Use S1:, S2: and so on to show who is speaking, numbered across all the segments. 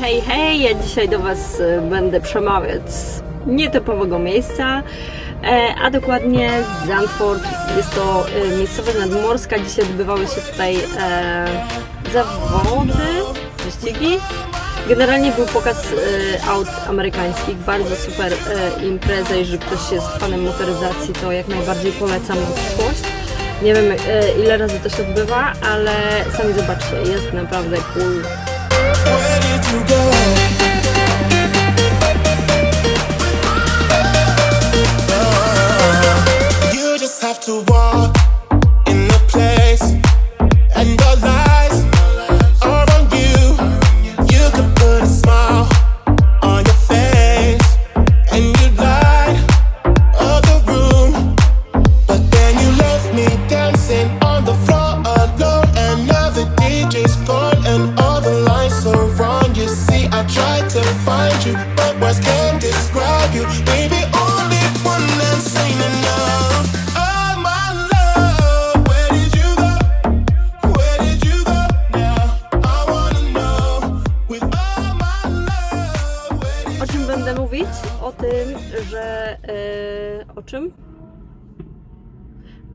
S1: Hej, hej, ja dzisiaj do Was e, będę przemawiać z nietypowego miejsca, e, a dokładnie z Zandvoort. Jest to e, miejscowość nadmorska. Dzisiaj odbywały się tutaj zawody, wyścigi. Generalnie był pokaz aut amerykańskich, bardzo super impreza. Jeżeli ktoś jest fanem motoryzacji, to jak najbardziej polecam przyszłość. Nie wiem ile razy to się odbywa, ale sami zobaczcie, jest naprawdę cool.
S2: Where did you go?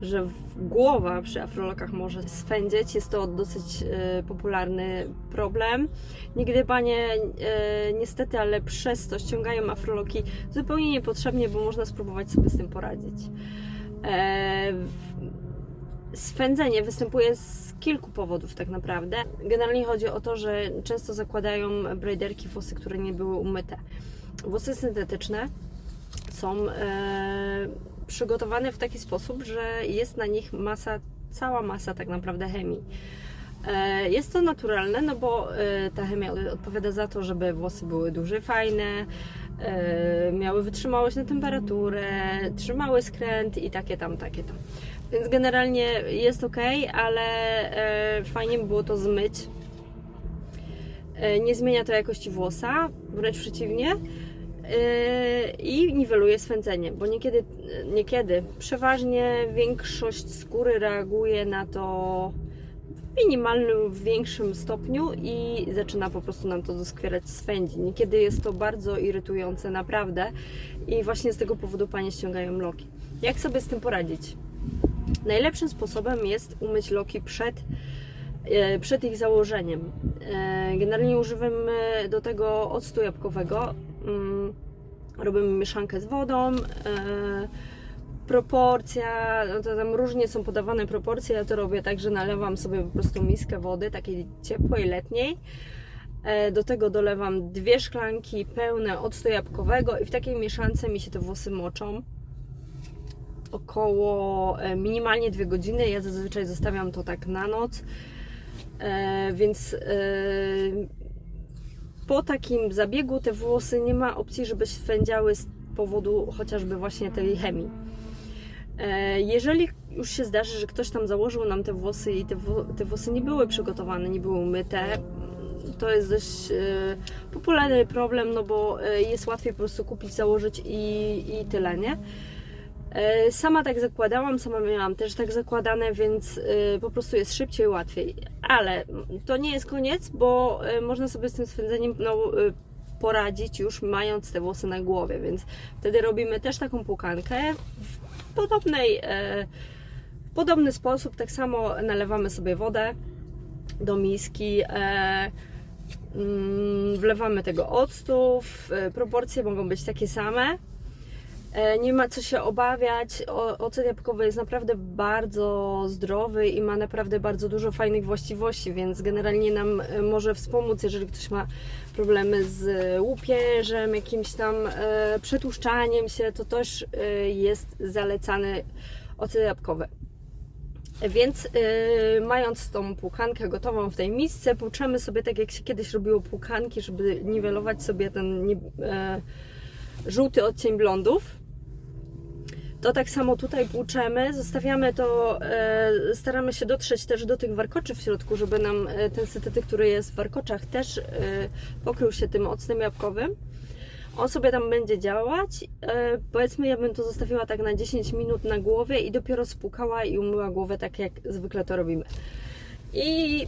S1: Że głowa przy afrolokach może swędzieć. Jest to dosyć e, popularny problem. Nigdy panie, e, niestety, ale przez to ściągają afroloki zupełnie niepotrzebnie, bo można spróbować sobie z tym poradzić. E, swędzenie występuje z kilku powodów tak naprawdę. Generalnie chodzi o to, że często zakładają braiderki włosy, które nie były umyte. Włosy syntetyczne są e, przygotowane w taki sposób, że jest na nich masa, cała masa tak naprawdę chemii. E, Jest to naturalne, no bo e, ta chemia odpowiada za to, żeby włosy były duże, fajne, e, miały wytrzymałość na temperaturę, trzymały skręt i takie tam, takie tam. Więc generalnie jest ok, ale e, fajnie by było to zmyć. E, Nie zmienia to jakości włosa, wręcz przeciwnie. E, I niweluje swędzenie, bo niekiedy, niekiedy, przeważnie większość skóry reaguje na to w minimalnym, w większym stopniu i zaczyna po prostu nam to doskwierać swędzi. Niekiedy jest to bardzo irytujące, naprawdę. I właśnie z tego powodu panie ściągają loki. Jak sobie z tym poradzić? Najlepszym sposobem jest umyć loki przed, e, przed ich założeniem. E, Generalnie używamy do tego octu jabłkowego. Robimy mieszankę z wodą. e, Proporcja, no to tam różnie są podawane proporcje. Ja to robię tak, że nalewam sobie po prostu miskę wody, takiej ciepłej, letniej. E, Do tego dolewam dwie szklanki pełne octu jabłkowego i w takiej mieszance mi się te włosy moczą około e, minimalnie dwie godziny. Ja zazwyczaj zostawiam to tak na noc, E, więc po takim zabiegu te włosy nie ma opcji, żeby swędziały z powodu chociażby właśnie tej chemii. E, Jeżeli już się zdarzy, że ktoś tam założył nam te włosy i te, te włosy nie były przygotowane, nie były umyte, to jest dość e, popularny problem, no bo e, jest łatwiej po prostu kupić, założyć i, i tyle, nie? E, Sama tak zakładałam, sama miałam też tak zakładane, więc e, po prostu jest szybciej, łatwiej. Ale to nie jest koniec, bo e, można sobie z tym swędzeniem no, poradzić już mając te włosy na głowie, więc wtedy robimy też taką pukankę w podobnej, w podobny sposób. Tak samo nalewamy sobie wodę do miski. Mm, Wlewamy tego octu, proporcje mogą być takie same. E, Nie ma co się obawiać. Ocet jabłkowy jest naprawdę bardzo zdrowy i ma naprawdę bardzo dużo fajnych właściwości, więc generalnie nam e, może wspomóc, jeżeli ktoś ma problemy z łupieżem, jakimś tam e, przetłuszczaniem się, to też e, jest zalecany ocet jabłkowy. Więc e, mając tą płukankę gotową w tej misce, płuczemy sobie tak jak się kiedyś robiło płukanki, żeby niwelować sobie ten e, żółty odcień blondów. To tak samo tutaj płuczemy, zostawiamy to, e, staramy się dotrzeć też do tych warkoczy w środku, żeby nam e, ten syntetyk, który jest w warkoczach też e, pokrył się tym octem jabłkowym. On sobie tam będzie działać. Powiedzmy, ja bym to zostawiła tak na 10 minut na głowie i dopiero spłukała i umyła głowę tak jak zwykle to robimy. I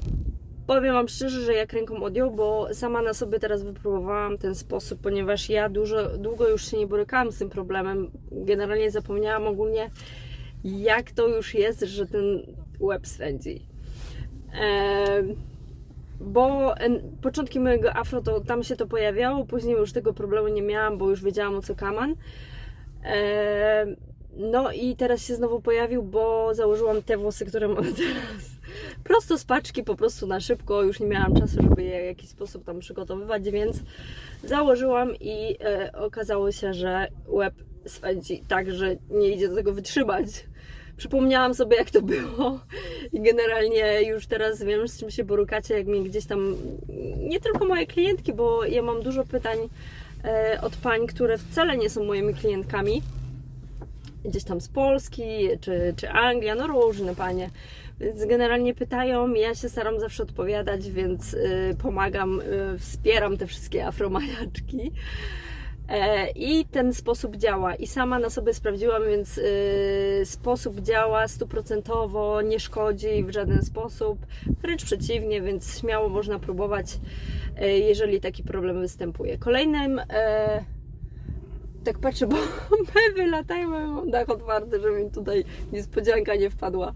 S1: Powiem Wam szczerze, że jak ręką odjął, bo sama na sobie teraz wypróbowałam ten sposób, ponieważ ja dużo, długo już się nie borykałam z tym problemem. Generalnie zapomniałam ogólnie, jak to już jest, że ten łeb swędzi. Em, bo początki mojego afro to tam się to pojawiało, później już tego problemu nie miałam, bo już wiedziałam o co kaman. Em, no i teraz się znowu pojawił, bo założyłam te włosy, które mam teraz. Prosto z paczki, po prostu na szybko, już nie miałam czasu, żeby je w jakiś sposób tam przygotowywać, więc założyłam i e, okazało się, że łeb swędzi tak, że nie idzie do tego wytrzymać. Przypomniałam sobie, jak to było i generalnie już teraz wiem, z czym się borykacie, jak mi gdzieś tam, nie tylko moje klientki, bo ja mam dużo pytań e, od pań, które wcale nie są moimi klientkami, gdzieś tam z Polski, czy, czy Anglia, no różne panie. Więc generalnie pytają, ja się staram zawsze odpowiadać, więc y, pomagam, y, wspieram te wszystkie afromajaczki. E, I ten sposób działa. I sama na sobie sprawdziłam, więc y, sposób działa stuprocentowo, nie szkodzi w żaden sposób, wręcz przeciwnie, więc śmiało można próbować, e, jeżeli taki problem występuje. Kolejnym e, tak patrzę, bo mewy latają, mam dach otwarty, żeby mi tutaj niespodzianka nie wpadła.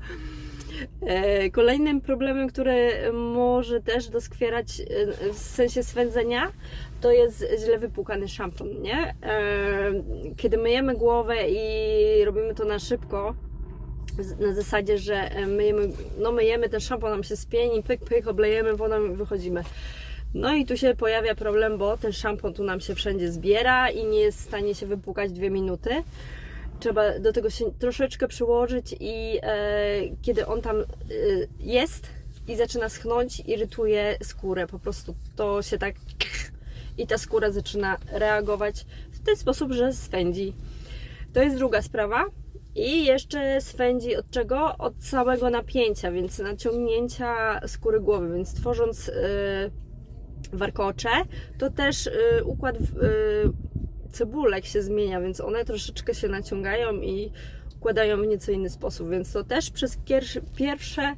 S1: E, Kolejnym problemem, który może też doskwierać e, w sensie swędzenia, to jest źle wypłukany szampon, nie? E, Kiedy myjemy głowę i robimy to na szybko, na zasadzie, że myjemy, no myjemy ten szampon, nam się spieni, pyk, pyk, oblejemy wodą i wychodzimy. No i tu się pojawia problem, bo ten szampon tu nam się wszędzie zbiera i nie jest w stanie się wypłukać dwie minuty. Trzeba do tego się troszeczkę przyłożyć i e, kiedy on tam e, jest i zaczyna schnąć, irytuje skórę. Po prostu to się tak i ta skóra zaczyna reagować w ten sposób, że swędzi. To jest druga sprawa. I jeszcze swędzi od czego? Od całego napięcia, więc naciągnięcia skóry głowy. Więc tworząc y, warkocze, to też y, układ y, cebulek się zmienia, więc one troszeczkę się naciągają i układają w nieco inny sposób. Więc to też przez pierwsze,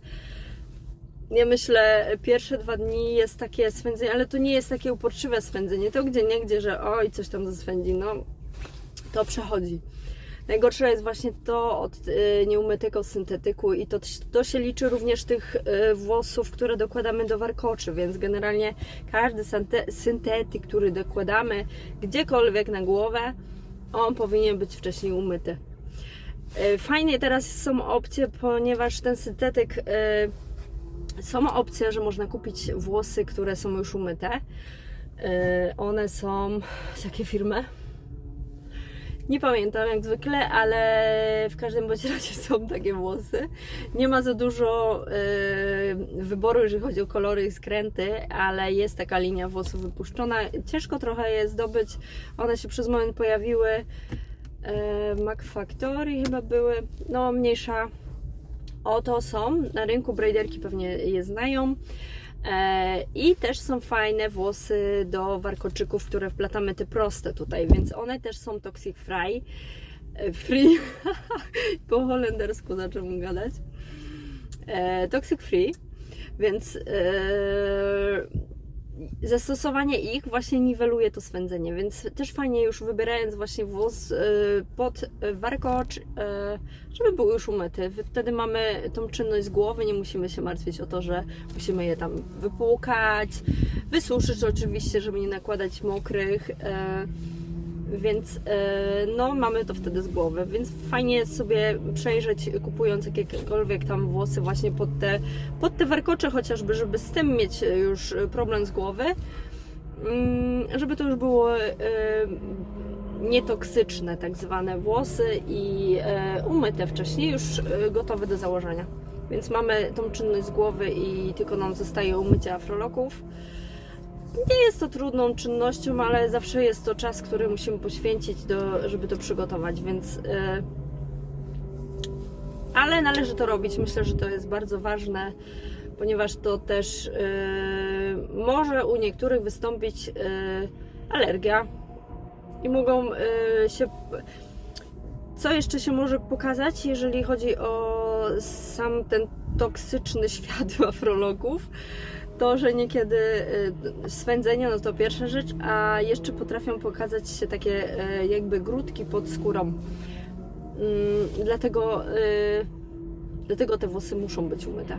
S1: ja myślę, pierwsze dwa dni jest takie swędzenie, ale to nie jest takie uporczywe swędzenie. To gdzie nie, gdzie, że oj, coś tam zaswędzi, no to przechodzi. Najgorsze jest właśnie to od y, nieumytego syntetyku i to, to się liczy również tych y, włosów, które dokładamy do warkoczy, więc generalnie każdy synte, syntetyk, który dokładamy gdziekolwiek na głowę, on powinien być wcześniej umyty. Y, Fajnie teraz są opcje, ponieważ ten syntetyk są opcje, że można kupić włosy, które są już umyte. One są z jakiej firmy? Nie pamiętam jak zwykle, ale w każdym bądź razie są takie włosy. Nie ma za dużo yy, wyboru, jeżeli chodzi o kolory i skręty, ale jest taka linia włosów wypuszczona. Ciężko trochę je zdobyć. One się przez moment pojawiły. Yy, Mac Factory chyba były. No, mniejsza Oto są, na rynku braiderki pewnie je znają. E, I też są fajne włosy do warkoczyków, które wplatamy te proste tutaj, więc one też są toxic free. E, free. po holendersku zaczęłam gadać. E, toxic free, więc zastosowanie ich właśnie niweluje to swędzenie, więc też fajnie już wybierając właśnie włos e, pod warkocz, e, żeby był już umyty. Wtedy mamy tą czynność z głowy, nie musimy się martwić o to, że musimy je tam wypłukać, wysuszyć oczywiście, żeby nie nakładać mokrych. E, Więc e, no, mamy to wtedy z głowy, więc fajnie sobie przejrzeć, kupując jakiekolwiek tam włosy właśnie pod te, pod te warkocze chociażby, żeby z tym mieć już problem z głowy, Mm, żeby to już było e, nietoksyczne tak zwane włosy i e, umyte wcześniej, już e, gotowe do założenia. Więc mamy tą czynność z głowy i tylko nam zostaje umycie afroloków. Nie jest to trudną czynnością, ale zawsze jest to czas, który musimy poświęcić, do, żeby to przygotować, więc. e, ale należy to robić. Myślę, że to jest bardzo ważne, ponieważ to też e, może u niektórych wystąpić e, alergia i mogą e, się. Co jeszcze się może pokazać, jeżeli chodzi o sam ten toksyczny świat afrologów? To, że niekiedy y, swędzenie no to pierwsza rzecz, a jeszcze potrafią pokazać się takie y, jakby grudki pod skórą. Mm, Dlatego, y, dlatego te włosy muszą być umyte.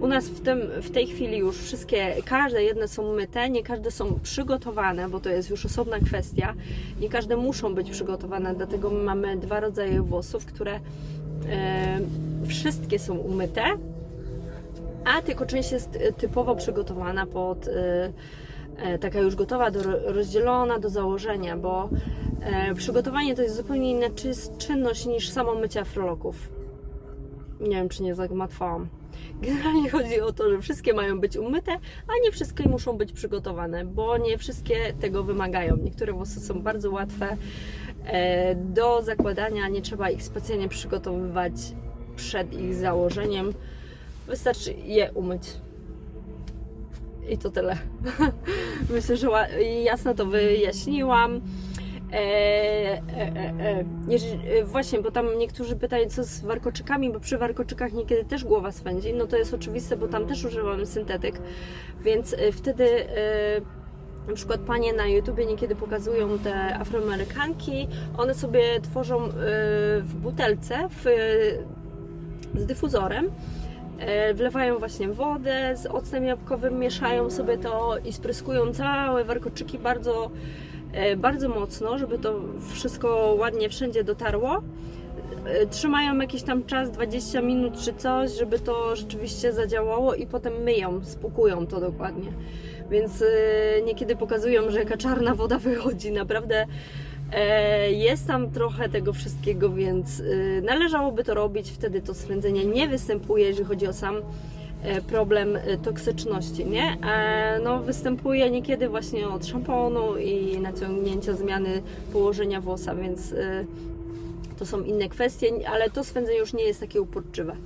S1: U nas w, tym, w tej chwili już wszystkie, każde jedne są myte, nie każde są przygotowane, bo to jest już osobna kwestia. Nie każde muszą być przygotowane, dlatego my mamy dwa rodzaje włosów, które e, wszystkie są umyte, a tylko część jest e, typowo przygotowana pod e, e, taka już gotowa, do, rozdzielona do założenia, bo przygotowanie to jest zupełnie inna czynność niż samo mycie afroloków. Nie wiem, czy nie zagmatwałam. Generalnie chodzi o to, że wszystkie mają być umyte, a nie wszystkie muszą być przygotowane, bo nie wszystkie tego wymagają. Niektóre włosy są bardzo łatwe do zakładania, nie trzeba ich specjalnie przygotowywać przed ich założeniem. Wystarczy je umyć. I to tyle. Myślę, że jasno to wyjaśniłam. E, e, e, e. Jeżeli, e, właśnie, bo tam niektórzy pytają, co z warkoczykami, bo przy warkoczykach niekiedy też głowa swędzi. No to jest oczywiste, bo tam też używamy syntetyk, więc e, wtedy e, na przykład panie na YouTubie niekiedy pokazują te afroamerykanki, one sobie tworzą e, w butelce w, z dyfuzorem. E, Wlewają właśnie wodę z octem jabłkowym, mieszają sobie to i spryskują całe warkoczyki bardzo, e, bardzo mocno, żeby to wszystko ładnie wszędzie dotarło. E, Trzymają jakiś tam czas, 20 minut czy coś, żeby to rzeczywiście zadziałało i potem myją, spukują to dokładnie. Więc niekiedy pokazują, że jaka czarna woda wychodzi. Naprawdę jest tam trochę tego wszystkiego, więc e, należałoby to robić. Wtedy to swędzenie nie występuje, jeżeli chodzi o sam e, problem e, toksyczności, nie? E, No, występuje niekiedy właśnie od szamponu i naciągnięcia zmiany położenia włosa, więc e, to są inne kwestie, ale to swędzenie już nie jest takie uporczywe.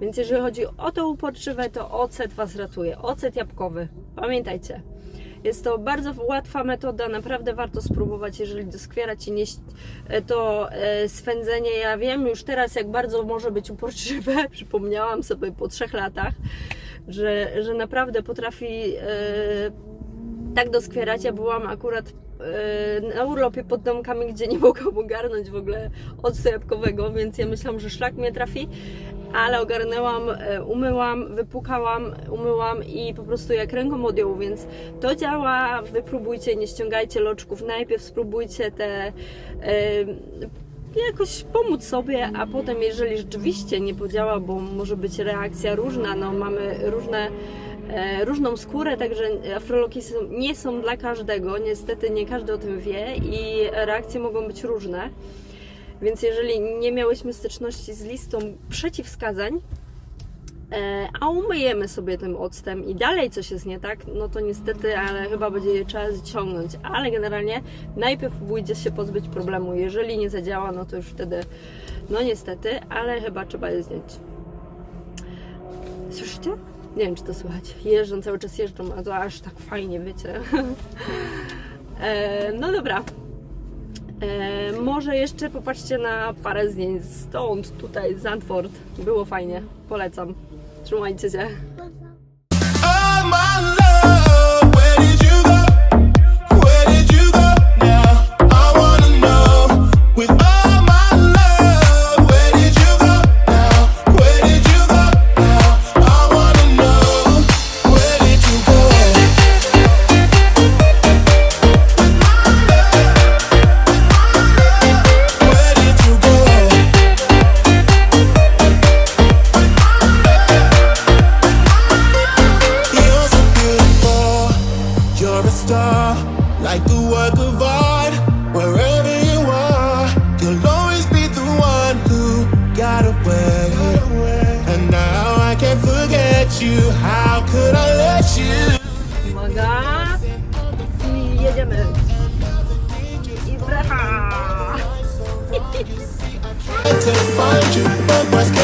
S1: Więc jeżeli chodzi o to uporczywe, to ocet Was ratuje. Ocet jabłkowy. Pamiętajcie. Jest to bardzo łatwa metoda, naprawdę warto spróbować, jeżeli doskwierać i nieść e, to e, swędzenie. Ja wiem już teraz, jak bardzo może być uporczywe. Przypomniałam sobie po trzech latach, że, że naprawdę potrafi e, tak doskwierać. Ja byłam akurat na urlopie pod domkami, gdzie nie mogłam ogarnąć w ogóle octu więc ja myślałam, że szlak mnie trafi, ale ogarnęłam, e, umyłam, wypłukałam, umyłam i po prostu jak ręką odjął, więc to działa, wypróbujcie, nie ściągajcie loczków, najpierw spróbujcie te e, jakoś pomóc sobie, a potem jeżeli rzeczywiście nie podziała, bo może być reakcja różna, no mamy różne e, różną skórę, także afroloki nie są dla każdego, niestety nie każdy o tym wie i reakcje mogą być różne. Więc jeżeli nie miałyśmy styczności z listą przeciwwskazań, e, a umyjemy sobie tym octem i dalej coś jest nie tak, no to niestety, ale chyba będzie je trzeba ciągnąć. Ale generalnie najpierw próbujcie się pozbyć problemu. Jeżeli nie zadziała, no to już wtedy, no niestety, ale chyba trzeba je zdjąć. Słyszycie? Nie wiem, czy to słychać. Jeżdżą, cały czas jeżdżą, a to aż tak fajnie, wiecie. e, no dobra. E, może jeszcze popatrzcie na parę zdjęć stąd, tutaj, z Zandvoort. Było fajnie, polecam. Trzymajcie się.
S2: Find you, but skin